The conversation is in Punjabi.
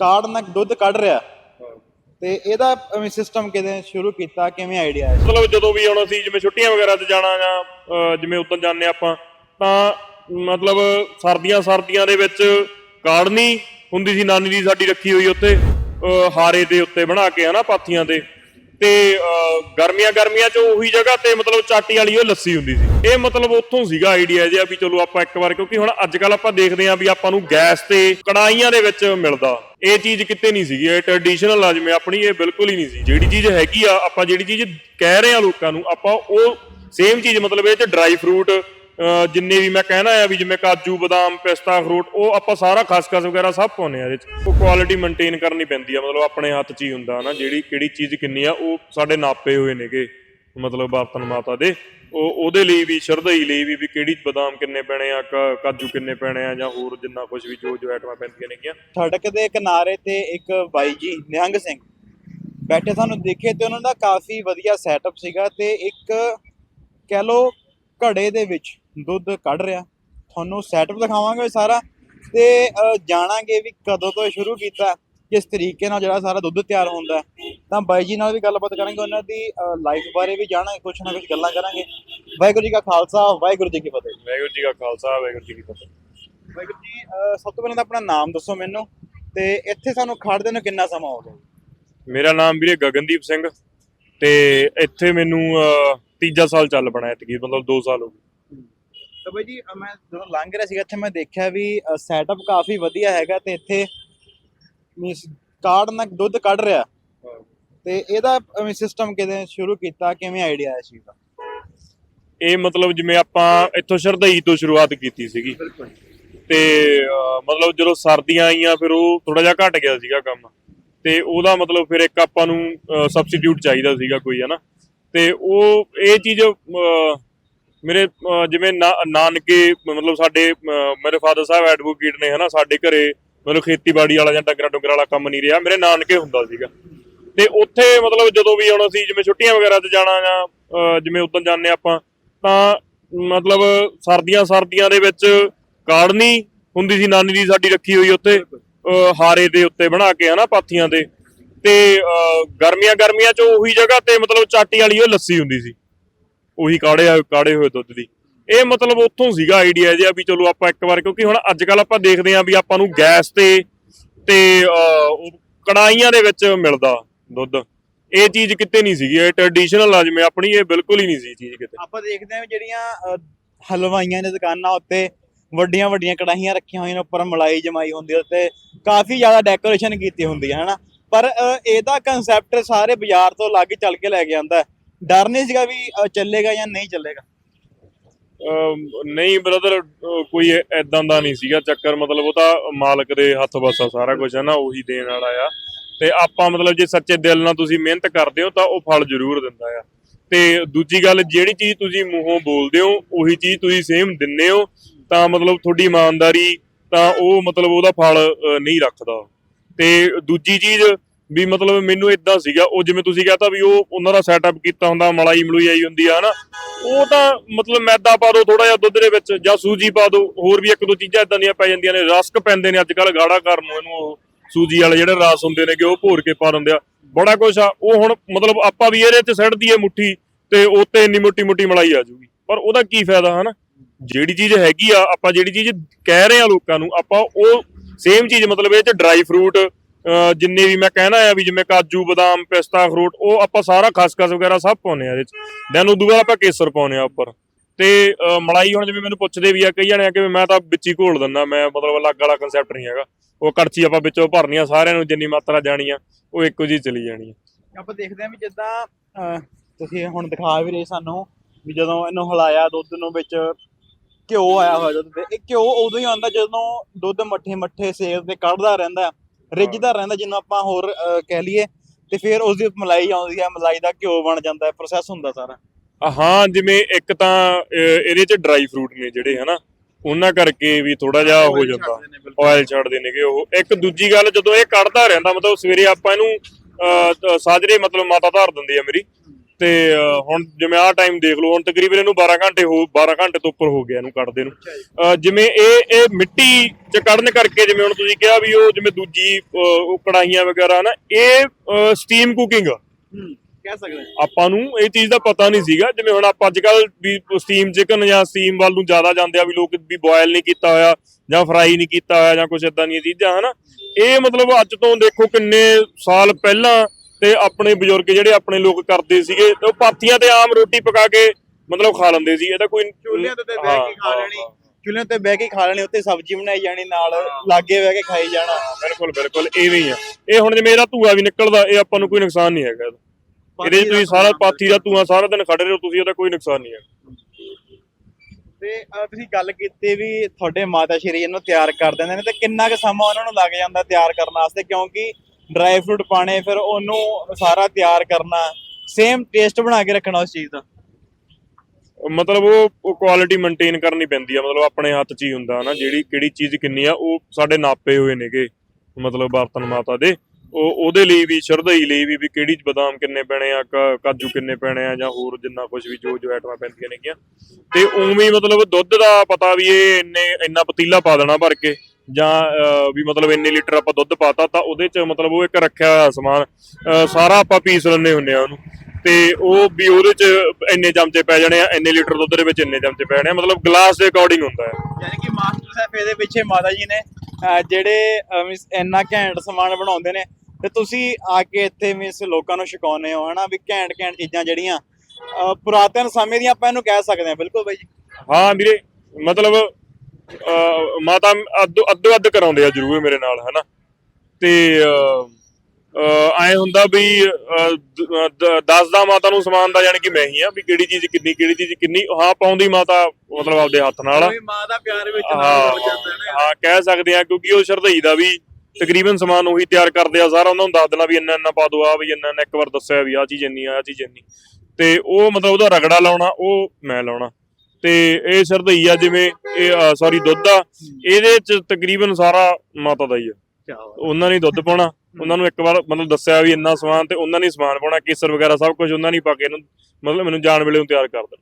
ਕਾਰਡ ਨਾਲ ਦੁੱਧ ਕੱਢ ਰਿਹਾ। ਤੇ ਇਹਦਾ ਸਿਸਟਮ ਕਿਵੇਂ ਸ਼ੁਰੂ ਕੀਤਾ ਕਿਵੇਂ ਆਈਡੀਆ ਹੈ ਮਤਲਬ ਜਦੋਂ ਵੀ ਹੁਣ ਅਸੀਂ ਜਿਵੇਂ ਛੁੱਟੀਆਂ ਵਗੈਰਾ ਤੇ ਜਾਣਾ ਜਾਂ ਅਹ, ਜਿਵੇਂ ਉਦੋਂ ਜਾਂਦੇ ਆਪਾਂ ਤਾਂ ਮਤਲਬ ਸਰਦੀਆਂ ਸਰਦੀਆਂ ਦੇ ਵਿੱਚ ਕਾੜਨੀ ਹੁੰਦੀ ਸੀ ਨਾਨੀ ਦੀ ਸਾਡੀ ਰੱਖੀ ਹੋਈ ਉੱਤੇ ਅਹ, ਹਾਰੇ ਦੇ ਉੱਤੇ ਬਣਾ ਕੇ ਹਨਾ ਪਾਥੀਆਂ ਤੇ। ਤੇ ਗਰਮੀਆਂ ਗਰਮੀਆਂ ਚ ਉਹੀ ਜਗ੍ਹਾ ਤੇ ਮਤਲਬ ਚਾਟੀ ਵਾਲੀ ਉਹ ਲੱਸੀ ਹੁੰਦੀ ਸੀ। ਇਹ ਮਤਲਬ ਉੱਥੋਂ ਸੀਗਾ ਆਈਡੀਆ ਜਿਹਾ ਵੀ ਚਲੋ ਆਪਾਂ ਇੱਕ ਵਾਰ, ਕਿਉਂਕਿ ਹੁਣ ਅੱਜ ਕੱਲ ਆਪਾਂ ਦੇਖਦੇ ਆਂ ਵੀ ਆਪਾਂ ਨੂੰ ਗੈਸ ਤੇ ਕੜਾਈਆਂ ਦੇ ਵਿੱਚ ਮਿਲਦਾ। ਇਹ ਚੀਜ਼ ਕਿਤੇ ਨਹੀਂ ਸੀਗੀ, ਇਹ ਟ੍ਰੈਡੀਸ਼ਨਲ ਆ ਜਿਵੇਂ ਆਪਣੀ, ਇਹ ਬਿਲਕੁਲ ਹੀ ਨਹੀਂ ਸੀ। ਜਿਹੜੀ ਚੀਜ਼ ਹੈਗੀ ਆ, ਆਪਾਂ ਜਿਹੜੀ ਚੀਜ਼ ਕਹਿ ਰਹੇ ਆ ਲੋਕਾਂ ਨੂੰ, ਆਪਾਂ ਉਹ ਸੇਮ ਚੀਜ਼ ਮਤਲਬ ਇਹ ਚ ਡਰਾਈ ਫਰੂਟ ਜਿੰਨੇ ਵੀ ਮੈਂ ਕਹਿਣਾ ਆ ਵੀ ਜਿਵੇਂ ਕਾਜੂ, ਬਦਾਮ, ਪਿਸਤਾ ਅਖਰੋਟ ਉਹ ਆਪਾਂ ਸਾਰਾ ਖਸਖਸ ਵਗੈਰਾ ਸਭ ਪਾਉਂਦੇ ਆ ਇਹਦੇ ਚ। ਉਹ ਕੁਆਲਿਟੀ ਮੇਨਟੇਨ ਕਰਨੀ ਪੈਂਦੀ ਆ, ਮਤਲਬ ਆਪਣੇ ਹੱਥ 'ਚ ਹੀ ਹੁੰਦਾ ਨਾ ਜਿਹੜੀ, ਕਿਹੜੀ ਚੀਜ਼ ਕਿੰਨੀ ਆ, ਉਹ ਸਾਡੇ ਨਾਪੇ ਹੋਏ ਨੇਗੇ, ਮਤਲਬ ਬਰਤਨ ਮਾਤਾ ਦੇ। ਉਹ, ਉਹਦੇ ਲਈ ਵੀ, ਸ਼ਰਧਾਈ ਲਈ ਵੀ ਵੀ ਕਿਹੜੀ ਬਦਾਮ ਕਿੰਨੇ ਪੈਣੇ ਆ, ਕਾ- ਕਾਜੂ ਕਿੰਨੇ ਪੈਣੇ ਆ, ਜਾਂ ਹੋਰ ਜਿੰਨਾ ਕੁਝ ਵੀ ਜੋ ਜੋ ਆਈਟਮਾਂ ਪੈਂਦੀਆਂ ਨੇਗੀਆਂ। ਸੜਕ ਦੇ ਕਿਨਾਰੇ ਤੇ ਇੱਕ ਬਾਈ ਜੀ, ਨਿਹੰਗ ਸਿੰਘ, ਬੈਠੇ ਸਾਨੂੰ ਦੇਖੇ ਤੇ ਉਹਨਾਂ ਦਾ ਕਾਫੀ ਵਧੀਆ ਸੈਟਅਪ ਸੀਗਾ ਤੇ ਇੱਕ ਕਹਿ ਲੋ ਘੜੇ ਦੇ ਵਿੱਚ ਦੁੱਧ ਕੱਢ ਰਿਹਾ। ਤੁਹਾਨੂੰ ਸੈਟਅਪ ਦਿਖਾਵਾਂਗੇ ਸਾਰਾ ਤੇ ਜਾਣਾਂਗੇ ਵੀ ਕਦੋਂ ਤੋਂ ਸ਼ੁਰੂ ਕੀਤਾ ਕਿਸ ਤਰੀਕੇ ਨਾਲ ਜਿਹੜਾ ਸਾਰਾ ਦੁੱਧ ਤਿਆਰ ਹੁੰਦਾ। ਤਾਂ ਬਾਈ ਜੀ ਨਾਲ ਵੀ ਗੱਲਬਾਤ ਕਰਾਂਗੇ ਉਹਨਾਂ ਦੀ ਲਾਈਫ ਬਾਰੇ ਵੀ ਜਾਣਾਂਗੇ ਕੁਛ ਨਾ ਕੁਛ ਗੱਲਾਂ ਕਰਾਂਗੇ। ਵਾਹਿਗੁਰੂ ਜੀ ਕਾ ਖਾਲਸਾ ਵਾਹਿਗੁਰੂ ਜੀ ਕੀ ਫਤਿਹ। ਵਾਹਿਗੁਰੂ ਜੀ ਕਾ ਖਾਲਸਾ ਵਾਹਿਗੁਰੂ ਜੀ ਕੀ ਫਤਿਹ। ਵਾਹਿਗੁਰੂ ਜੀ ਸਭ ਤੋਂ ਪਹਿਲਾਂ ਤਾਂ ਆਪਣਾ ਨਾਮ ਦੱਸੋ ਮੈਨੂੰ ਤੇ ਇੱਥੇ ਸਾਨੂੰ ਖੜਦੇ ਨੂੰ ਕਿੰਨਾ ਸਮਾਂ ਹੋ ਗਿਆ? ਮੇਰਾ ਨਾਮ ਵੀਰੇ ਗਗਨਦੀਪ ਸਿੰਘ ਤੇ ਇੱਥੇ ਮੈਨੂੰ ਤੀਜਾ ਸਾਲ ਚੱਲ ਬਣਾ ਐਤਕੀ ਮਤਲਬ 2 ਸਾਲ ਹੋ ਗਏ। ਤਾਂ ਬਾਈ ਜੀ ਮੈਂ ਜਦੋਂ ਲੰਘ ਰਿਹਾ ਸੀਗਾ ਇੱਥੇ ਮੈਂ ਦੇਖਿਆ ਵੀ ਸੈਟਅਪ ਕਾਫੀ ਵਧੀਆ ਹੈਗਾ ਤੇ ਇੱਥੇ ਮੀਨਸ ਕਾਰਡ ਨਾਲ ਦੁੱਧ ਕੱਢ ਰਿਹਾ। ਤੇ ਇਹਦਾ ਸਿਸਟਮ ਕਿਵੇਂ ਸ਼ੁਰੂ ਕੀਤਾ ਕਿਵੇਂ ਆਈਡੀਆ ਆਇਆ ਸੀ ਦਾ? ਇਹ ਮਤਲਬ ਜਿਵੇਂ ਆਪਾਂ ਇੱਥੋਂ ਸ਼ਰਧਾਈ ਤੋਂ ਸ਼ੁਰੂਆਤ ਕੀਤੀ ਸੀਗੀ। ਬਿਲਕੁਲ। ਤੇ ਅਹ, ਮਤਲਬ ਜਦੋਂ ਸਰਦੀਆਂ ਆਈਆਂ ਫਿਰ ਉਹ ਥੋੜਾ ਜਿਹਾ ਘਟ ਗਿਆ ਸੀਗਾ ਕੰਮ। ਤੇ ਉਹਦਾ ਮਤਲਬ ਫਿਰ ਇੱਕ ਆਪਾਂ ਨੂੰ ਸਬਸਟੀਟਿਊਟ ਚਾਹੀਦਾ ਸੀਗਾ ਕੋਈ ਹਨਾ। ਤੇ ਉਹ ਇਹ ਚੀਜ਼ ਅਹ, ਮੇਰੇ ਜਿਵੇਂ ਨਾਨਕੇ ਮਤਲਬ ਸਾਡੇ ਮੇਰੇ ਫਾਦਰ ਸਾਹਿਬ ਐਡਵੋਕੇਟ ਨੇ ਹਨਾ ਸਾਡੇ ਘਰੇ ਮਤਲਬ ਖੇਤੀਬਾੜੀ ਵਾਲਾ ਜਾਂ ਡੰਗਰਾਂ ਡੁੰਗਰਾਂ ਵਾਲਾ ਕੰਮ ਨਹੀਂ ਰਿਹਾ। ਮੇਰੇ ਨਾਨਕੇ ਹੁੰਦਾ ਸੀਗਾ। ਤੇ ਉੱਥੇ ਮਤਲਬ ਜਦੋਂ ਵੀ ਹੁਣ ਅਸੀਂ ਜਿਵੇਂ ਛੁੱਟੀਆਂ ਵਗੈਰਾ ਤੇ ਜਾਣਾ ਜਾਂ ਜਿਵੇਂ ਉਦੋਂ ਜਾਂਦੇ ਆਪਾਂ ਤਾਂ ਮਤਲਬ ਸਰਦੀਆਂ ਸਰਦੀਆਂ ਦੇ ਵਿੱਚ ਕਾੜਨੀ ਹੁੰਦੀ ਸੀ ਨਾਨੀ ਦੀ ਸਾਡੀ ਰੱਖੀ ਹੋਈ ਉੱਤੇ ਹਾਰੇ ਦੇ ਉੱਤੇ ਬਣਾ ਕੇ ਹਨਾ ਪਾਥੀਆਂ ਤੇ ਤੇ ਅਹ, ਗਰਮੀਆਂ ਗਰਮੀਆਂ ਚ ਉਹੀ ਜਗ੍ਹਾ ਤੇ ਮਤਲਬ ਚਾਟੀ ਵਾਲੀ ਉਹ ਲੱਸੀ ਹੁੰਦੀ ਸੀ। ਉਹੀ ਕਾੜੇ ਕਾੜੇ ਹੋਏ ਦੁੱਧ ਦੀ। ਇਹ ਮਤਲਬ ਉੱਥੋਂ ਸੀਗਾ ਆਈਡੀਆ ਜਿਹਾ ਵੀ ਚਲੋ ਆਪਾਂ ਇੱਕ ਵਾਰ, ਕਿਉਂਕਿ ਹੁਣ ਅੱਜ ਕੱਲ ਆਪਾਂ ਦੇਖਦੇ ਆਂ ਵੀ ਆਪਾਂ ਨੂੰ ਗੈਸ ਤੇ ਤੇ ਕੜਾਈਆਂ ਦੇ ਵਿੱਚ ਮਿਲਦਾ ਦੁੱਧ। ਇਹ ਚੀਜ਼ ਕਿਤੇ ਨਹੀਂ ਸੀਗੀ, ਇਹ ਟ੍ਰੈਡੀਸ਼ਨਲ ਆ ਜਿਵੇਂ ਆਪਣੀ, ਇਹ ਬਿਲਕੁਲ ਹੀ ਨਹੀਂ ਸੀ ਚੀਜ਼ ਕਿਤੇ। ਆਪਾਂ ਦੇਖਦੇ ਹਾਂ ਵੀ ਜਿਹੜੀਆਂ ਹਲਵਾਈਆਂ ਦੇ ਦੁਕਾਨਾਂ ਉੱਤੇ ਵੱਡੀਆਂ ਵੱਡੀਆਂ ਕੜਾਹੀਆਂ ਰੱਖੀਆਂ ਹੋਈਆਂ ਨੇ, ਉੱਪਰ ਮਲਾਈ ਜਮਾਈ ਹੁੰਦੀ ਹੈ ਤੇ ਕਾਫੀ ਜ਼ਿਆਦਾ ਡੈਕੋਰੇਸ਼ਨ ਕੀਤੀ ਹੁੰਦੀ ਹੈ ਹਨਾ? ਪਰ ਇਹਦਾ ਕਨਸੈਪਟ ਸਾਰੇ ਬਾਜ਼ਾਰ ਤੋਂ ਅਲੱਗ ਚੱਲ ਕੇ ਲੈ ਕੇ ਆਂਦਾ ਡਰ ਨਹੀਂ ਸੀਗਾ ਵੀ ਅਹ, ਚੱਲੇਗਾ ਜਾਂ ਨਹੀਂ ਚੱਲੇਗਾ? ਅਮ ਨਹੀਂ ਬ੍ਰਦਰ ਕੋਈ ਐਦਾਂ ਦਾ ਨਹੀਂ ਸੀਗਾ ਚੱਕਰ। ਮਤਲਬ ਉਹ ਤਾਂ ਮਾਲਕ ਦੇ ਹੱਥ ਵਸਾ ਸਾਰਾ ਕੁਝ ਹੈ ਨਾ ਉਹੀ ਦੇਣ ਵਾਲਾ ਆ। ਤੇ ਆਪਾਂ ਮਤਲਬ ਜੇ ਸੱਚੇ ਦਿਲ ਨਾਲ ਤੁਸੀਂ ਮਿਹਨਤ ਕਰਦੇ ਹੋ ਤਾਂ ਉਹ ਫਲ ਜ਼ਰੂਰ ਦਿੰਦਾ ਆ। ਤੇ ਦੂਜੀ ਗੱਲ ਜਿਹੜੀ ਚੀਜ਼ ਤੁਸੀਂ ਮੂੰਹੋਂ ਬੋਲਦੇ ਹੋ ਉਹੀ ਚੀਜ਼ ਤੁਸੀਂ ਸੇਮ ਦਿੰਦੇ ਹੋ। ਤਾਂ ਮਤਲਬ ਤੁਹਾਡੀ ਇਮਾਨਦਾਰੀ ਤਾਂ ਉਹ ਮਤਲਬ ਉਹਦਾ ਫਲ ਅ, ਨਹੀਂ ਰੱਖਦਾ। ਤੇ ਦੂਜੀ ਚੀਜ਼ ਵੀ ਮਤਲਬ ਮੈਨੂੰ ਇਦਾਂ ਸੀਗਾ, ਉਹ ਜਿਵੇਂ ਤੁਸੀਂ ਕਹਤਾ ਵੀ ਉਹ ਉਹਨਾਂ ਦਾ ਸੈਟਅਪ ਕੀਤਾ ਹੁੰਦਾ, ਮਲਾਈ ਮਲੂਈ ਆਈ ਹੁੰਦੀ ਆ, ਹਨਾ। ਉਹ ਤਾਂ ਮਤਲਬ ਮੈਦਾ ਪਾ ਦਿਓ ਥੋੜਾ ਜਿਹਾ ਦੁੱਧ ਦੇ ਵਿੱਚ, ਜਾਂ ਸੂਜੀ ਪਾ ਦਿਓ ਹੋਰ ਵੀ ਇੱਕ ਦੋ ਚੀਜ਼ਾਂ ਇਦਾਂ ਦੀਆਂ ਪੈ ਜਾਂਦੀਆਂ ਨੇ, ਰਸਕ ਪੈਂਦੇ ਨੇ ਅੱਜ ਕੱਲ ਗਾੜਾ ਕਰਨ ਨੂੰ, ਇਹਨੂੰ ਸੂਜੀ ਵਾਲੇ ਜਿਹੜੇ ਰਸ ਹੁੰਦੇ ਨੇ ਕਿ ਉਹ ਭੋਰ ਕੇ ਪਾ ਦਿੰਦੇ ਆ। ਬੜਾ ਕੁਛ ਆ, ਉਹ ਹੁਣ ਮਤਲਬ ਆਪਾਂ ਵੀ ਇਹਦੇ ਤੇ ਸੱਟ ਦਈਏ ਮੁੱਠੀ ਤੇ ਉੱਤੇ ਇੰਨੀ ਮੋਟੀ ਮੋਟੀ ਮਲਾਈ ਆ ਜੂਗੀ ਪਰ ਉਹਦਾ ਕੀ ਫਾਇਦਾ, ਹਨਾ? ਜਿਹੜੀ ਚੀਜ਼ ਹੈਗੀ ਆ, ਆਪਾਂ ਜਿਹੜੀ ਚੀਜ਼ ਕਹਿ ਰਹੇ ਆ ਲੋਕਾਂ ਨੂੰ, ਆਪਾਂ ਉਹ ਸੇਮ ਚੀਜ਼ ਮਤਲਬ ਇਹ ਚ ਡਰਾਈ ਫਰੂਟ ਜਿੰਨੇ ਵੀ ਮੈਂ ਕਹਿਣਾ ਆ ਵੀ ਜਿਵੇਂ ਕਾਜੂ, ਬਦਾਮ, ਪਿਸਤਾ ਅਖਰੋਟ ਉਹ ਆਪਾਂ ਸਾਰਾ ਖਸਖਸ ਵਗੈਰਾ ਸਭ ਪਾਉਂਦੇ ਆ ਇਹਦੇ ਚ। ਦੈਨ ਉਦੋਂ ਬਾਅਦ ਆਪਾਂ ਕੇਸਰ ਪਾਉਂਦੇ ਆ ਉੱਪਰ। ਤੇ ਮਲਾਈ ਹੁਣ ਜਿਵੇਂ ਮੈਨੂੰ ਪੁੱਛਦੇ ਵੀ ਆ, ਕਈ ਜਣੇ ਆ ਕਿ ਮੈਂ ਤਾਂ ਵਿੱਚ ਹੀ ਘੋਲ ਦਿੰਦਾ, ਮੈਂ ਮਤਲਬ ਅਲੱਗ ਵਾਲਾ ਕਨਸੈਪਟ ਨਹੀਂ ਹੈਗਾ। ਉਹ ਕੜਛੀ ਆਪਾਂ ਵਿੱਚੋਂ ਭਰਨੀ ਆ, ਸਾਰਿਆਂ ਨੂੰ ਜਿੰਨੀ ਮਾਤਰਾ ਜਾਣੀ ਆ, ਉਹ ਇੱਕੋ ਜਿਹੀ ਚਲੀ ਜਾਣੀ ਆ। ਆਪਾਂ ਦੇਖਦੇ ਹਾਂ ਵੀ ਜਿੱਦਾਂ ਤੁਸੀਂ ਹੁਣ ਦਿਖਾ ਵੀ ਰਹੇ ਸਾਨੂੰ ਵੀ ਜਦੋਂ ਇਹਨੂੰ ਹਿਲਾਇਆ, ਦੁੱਧ ਨੂੰ ਵਿੱਚ ਘਿਓ ਆਇਆ ਹੋਇਆ, ਦੁੱਧ ਤੇ, ਇਹ ਘਿਓ ਉਦੋਂ ਹੀ ਆਉਂਦਾ ਜਦੋਂ ਦੁੱਧ ਮੱਠੇ ਮੱਠੇ ਸੇਲ ਤੇ ਕੱਢਦਾ ਰਹਿੰਦਾ। ਰਿੱਝਦਾ ਰਹਿੰਦਾ ਜਿਹਨੂੰ ਆਪਾਂ ਹੋਰ ਅਹ, ਕਹਿ ਲਈਏ। ਤੇ ਫਿਰ ਉਸ ਦੀ ਮਲਾਈ ਆਉਂਦੀ ਹੈ ਮਲਾਈ ਦਾ ਘਿਓ ਬਣ ਜਾਂਦਾ ਹੈ ਪ੍ਰੋਸੈਸ ਹੁੰਦਾ ਸਾਰਾ। ਆ ਹਾਂ ਜਿਵੇਂ ਇੱਕ ਤਾਂ ਇਹਦੇ ਚ ਡਰਾਈ ਫਰੂਟ ਨੇ ਜਿਹੜੇ ਹਨਾ? ਉਹਨਾਂ ਕਰਕੇ ਵੀ ਥੋੜਾ ਜਿਹਾ ਹੋ ਜਾਂਦਾ। ਆਇਲ ਛੱਡਦੇ ਨੇਗੇ ਉਹ। ਇੱਕ ਦੂਜੀ ਗੱਲ ਜਦੋਂ ਇਹ ਕੱਢਦਾ ਰਹਿੰਦਾ ਮਤਲਬ ਸਵੇਰੇ ਆਪਾਂ ਇਹਨੂੰ ਤ- ਸਾਜਰੇ ਮਤਲਬ ਮਾਤਾ ਧਾਰ ਦਿੰਦੀ ਆ ਮੇਰੀ। ਤੇ ਹੁਣ ਜਿਵੇਂ ਆਹ ਟਾਈਮ ਦੇਖ ਲਓ ਹੁਣ ਤਕਰੀਬਨ ਇਹਨੂੰ 12 ਘੰਟੇ ਹੋ 12 ਘੰਟੇ ਤੋਂ ਉੱਪਰ ਹੋ ਗਿਆ ਇਹਨੂੰ ਕੱਢਦੇ ਨੂੰ। ਜਿਵੇਂ ਇਹ ਇਹ ਮਿੱਟੀ ਚ ਕੱਢਣ ਕਰਕੇ ਜਿਵੇਂ ਹੁਣ ਤੁਸੀਂ ਕਿਹਾ ਵੀ ਉਹ ਜਿਵੇਂ ਦੂਜੀ ਉਹ ਕੜਾਹੀਆਂ ਵਗੈਰਾ ਨਾ ਇਹ ਸਟੀਮ ਕੁਕਿੰਗ ਹੂੰ ਕਹਿ ਸਕਦੇ। ਆਪਾਂ ਨੂੰ ਇਹ ਚੀਜ਼ ਦਾ ਪਤਾ ਨਹੀਂ ਸੀਗਾ ਜਿਵੇਂ ਹੁਣ ਆਪਾਂ ਅੱਜ ਕੱਲ ਵੀ ਸਟੀਮ ਚਿਕਨ ਜਾਂ ਸਟੀਮ ਵੱਲ ਨੂੰ ਜ਼ਿਆਦਾ ਜਾਂਦੇ ਆ ਵੀ ਲੋਕ ਵੀ ਬੋਇਲ ਨਹੀਂ ਕੀਤਾ ਹੋਇਆ ਜਾਂ ਫਰਾਈ ਨਹੀਂ ਕੀਤਾ ਹੋਇਆ ਜਾਂ ਕੁਝ ਇਦਾਂ ਦੀਆਂ ਚੀਜ਼ਾਂ ਹਨਾ। ਇਹ ਮਤਲਬ ਅੱਜ ਤੋਂ ਦੇਖੋ ਕਿੰਨੇ ਸਾਲ ਪਹਿਲਾਂ ਤੇ ਆਪਣੇ ਬਜ਼ੁਰਗ ਜਿਹੜੇ ਆਪਣੇ ਲੋਕ ਕਰਦੇ ਸੀਗੇ ਤੇ ਉਹ ਪਾਥੀਆਂ ਤੇ ਆਮ ਰੋਟੀ ਪਕਾ ਕੇ ਮਤਲਬ ਖਾ ਲੈਂਦੇ ਸੀ ਇਹਦਾ ਕੋਈ ਚੁੱਲ੍ਹਿਆਂ ਤੇ ਬਹਿ ਕੇ ਖਾ ਲੈਣੀ ਹਾਂ। ਚੁੱਲ੍ਹਿਆਂ ਤੇ ਬਹਿ ਕੇ ਖਾ ਲੈਣੀ ਉੱਤੇ ਸਬਜ਼ੀ ਬਣਾਈ ਜਾਣੀ ਨਾਲ ਲਾਗੇ ਬਹਿ ਕੇ ਖਾਈ ਜਾਣਾ। ਬਿਲਕੁਲ ਬਿਲਕੁਲ ਐਵੇਂ ਹੀ ਆ। ਇਹ ਹੁਣ ਜਿਵੇਂ ਇਹਦਾ ਧੂਆ ਵੀ ਨਿਕਲਦਾ ਇਹ ਆਪਾਂ ਨੂੰ ਕੋਈ ਨੁਕਸਾਨ ਨਹੀਂ ਹੈਗਾ ਇਹਦਾ। ਇਹਦੇ ਤੁਸੀਂ ਸਾਰਾ ਪਾਥੀ ਦਾ ਧੂਆ ਸਾਰਾ ਦਿਨ ਖੜੇ ਰਹੋ ਤੁਸੀਂ ਉਹਦਾ ਕੋਈ ਨੁਕਸਾਨ ਨਹੀਂ ਹੈ ਤੇ ਤੁਸੀਂ ਗੱਲ ਕੀਤੀ ਵੀ ਤੁਹਾਡੇ ਮਾਤਾ ਸ਼੍ਰੀ ਇਹਨੂੰ ਤਿਆਰ ਕਰ ਦਿੰਦੇ ਨੇ ਤੇ ਕਿੰਨਾ ਕੁ ਸਮਾਂ ਉਹਨਾਂ ਨੂੰ ਲੱਗ ਜਾਂਦਾ ਤਿਆਰ ਕਰਨ ਵਾਸਤੇ? ਕਿਉਂਕਿ ਡਰਾਈ ਫਰੂਟ ਪਾਣੇ ਫਿਰ ਉਹਨੂੰ ਸਾਰਾ ਤਿਆਰ ਕਰਨਾ ਸੇਮ ਟੇਸਟ ਬਣਾ ਕੇ ਰੱਖਣਾ ਉਸ ਚੀਜ਼ ਦਾ। ਮਤਲਬ ਉਹ ਕੁਆਲਿਟੀ ਮੇਨਟੇਨ ਕਰਨੀ ਪੈਂਦੀ ਆ, ਮਤਲਬ ਆਪਣੇ ਹੱਥ 'ਚ ਹੀ ਹੁੰਦਾ ਨਾ ਜਿਹੜੀ, ਕਿਹੜੀ ਚੀਜ਼ ਕਿੰਨੀ ਆ, ਉਹ ਸਾਡੇ ਨਾਪੇ ਹੋਏ ਨੇਗੇ, ਮਤਲਬ ਬਰਤਨ ਮਾਤਾ ਦੇ। ਉਹ, ਉਹਦੇ ਲਈ ਵੀ ਸ਼ਰਧਾਈ ਲਈ ਵੀ ਵੀ ਕਿਹੜੀ ਬਦਾਮ ਕਿੰਨੇ ਪੈਣੇ ਆ ਕਾਜੂ ਕਿੰਨੇ ਪੈਣੇ ਆ, ਜਾਂ ਹੋਰ ਜਿੰਨਾ ਕੁਝ ਵੀ ਜੋ ਜੋ ਆਈਟਮਾਂ ਪੈਂਦੀਆਂ ਨੇਗੀਆਂ। ਤੇ ਉਵੇਂ ਮਤਲਬ ਦੁੱਧ ਦਾ ਪਤਾ ਵੀ ਇਹ ਇੰਨੇ, ਇੰਨਾ ਪਤੀਲਾ ਪਾ ਦੇਣਾ ਭਰ ਕੇ ਜਾਂ ਵੀ ਮਤਲਬ ਇੰਨੇ ਲੀਟਰ ਆਪਾਂ ਦੁੱਧ ਪਾਤਾ ਤਾਂ ਉਹਦੇ 'ਚ ਮਤਲਬ ਉਹ ਇੱਕ ਰੱਖਿਆ ਹੋਇਆ ਸਮਾਨ ਸਾਰਾ ਆਪਾਂ ਪੀਸ ਲੈਂਦੇ ਹੁੰਦੇ ਆ ਉਹਨੂੰ। ਤੇ ਉਹ ਵੀ ਉਹਦੇ 'ਚ ਇੰਨੇ ਚਮਚੇ ਪੈ ਜਾਣੇ ਆ ਇੰਨੇ ਲੀਟਰ ਦੁੱਧ ਦੇ ਵਿੱਚ ਇੰਨੇ ਚਮਚੇ ਪੈ ਜਾਣੇ ਆ ਮਤਲਬ ਗਲਾਸ ਦੇ ਅਕੋਰਡਿੰਗ ਹੁੰਦਾ ਹੈ। ਯਾਨੀ ਕਿ ਮਾਸਟਰ ਸਾਹਿਬ ਇਹਦੇ ਪਿੱਛੇ ਮਾਤਾ ਜੀ ਨੇ ਜਿਹੜੇ means ਇੰਨਾ ਘੈਂਟ ਸਮਾਨ ਬਣਾਉਂਦੇ ਨੇ ਤੇ ਤੁਸੀਂ ਆ ਕੇ ਇੱਥੇ ਮਿਸ ਲੋਕਾਂ ਨੂੰ ਛਕਾਉਂਦੇ ਹੋ ਹਨਾ ਵੀ ਘੈਂਟ ਘੈਂਟ ਚੀਜ਼ਾਂ ਜਿਹੜੀਆਂ ਪੁਰਾਤਨ ਸਮੇਂ ਦੀਆਂ ਆਪਾਂ ਇਹਨੂੰ ਕਹਿ ਸਕਦੇ ਹਾਂ ਬਿਲਕੁਲ ਬਾਈ ਜੀ। ਹਾਂ ਵੀਰੇ ਮਤਲਬ ਮਾਤਾ ਅੱਧੋ ਅੱਧੋ ਕਰਾਉਂਦੇ ਆ ਜ਼ਰੂਰ ਮੇਰੇ ਨਾਲ ਹਨਾ? ਤੇ ਐ ਹੁੰਦਾ ਵੀ ਅਹ, ਦ- ਅਹ, ਦ- ਦੱਸਦਾ ਮਾਤਾ ਨੂੰ ਸਮਾਨ ਦਾ ਯਾਨੀ ਕਿ ਮੈਂ ਹੀ ਆ ਵੀ ਕਿਹੜੀ ਚੀਜ਼ ਕਿੰਨੀ ਕਿਹੜੀ ਚੀਜ਼ ਕਿੰਨੀ ਹਾਂ ਪਾਉਂਦੀ ਮਾਤਾ ਮਤਲਬ ਆਪਦੇ ਹੱਥ ਨਾਲ। ਵੀ ਮਾਂ ਦਾ ਪਿਆਰ ਵਿੱਚ ਹਾਂ ਨਾਲ ਹੋ ਜਾਂਦਾ ਹੈ ਨਾ। ਹਾਂ ਕਹਿ ਸਕਦੇ ਆ ਕਿਉਂਕਿ ਉਹ ਸ਼ਰਧਾਈ ਦਾ ਵੀ ਤਕਰੀਬਨ ਸਮਾਨ ਉਹੀ ਤਿਆਰ ਕਰਦੇ ਆ ਸਾਰਾ ਉਹਨਾਂ ਨੂੰ ਦੱਸ ਦੇਣਾ ਵੀ ਇੰਨਾ ਇੰਨਾ ਪਾ ਦੋ ਆ ਵੀ ਇੰਨਾ ਇੰਨਾ ਇੱਕ ਵਾਰ ਦੱਸਿਆ ਵੀ ਆ ਚੀਜ਼ ਇੰਨੀ ਆ ਚੀਜ਼ ਇੰਨੀ। ਤੇ ਉਹ ਮਤਲਬ ਉਹਦਾ ਰਗੜਾ ਲਾਉਣਾ ਉਹ ਮੈਂ ਲਾਉਣਾ। ਤੇ ਇਹ ਸ਼ਰਧਾਈ ਆ ਜਿਵੇਂ ਇਹ ਸੌਰੀ ਦੁੱਧ ਆ ਇਹਦੇ ਚ ਤਕਰੀਬਨ ਸਾਰਾ ਮਾਤਾ ਦਾ ਹੀ ਆ। ਉਹਨਾਂ ਨੇ ਦੁੱਧ ਪਾਉਣਾ ਉਹਨਾਂ ਨੂੰ ਇੱਕ ਵਾਰ ਮਤਲਬ ਦੱਸਿਆ ਵੀ ਇੰਨਾ ਸਮਾਨ ਤੇ ਉਹਨਾਂ ਨੇ ਸਮਾਨ ਪਾਉਣਾ ਕੇਸਰ ਵਗੈਰਾ ਸਭ ਕੁਝ ਉਹਨਾਂ ਨੇ ਪਾ ਕੇ ਇਹਨੂੰ ਮਤਲਬ ਮੈਨੂੰ ਜਾਣ ਵੇਲੇ ਨੂੰ ਤਿਆਰ ਕਰ ਦੇਣਾ।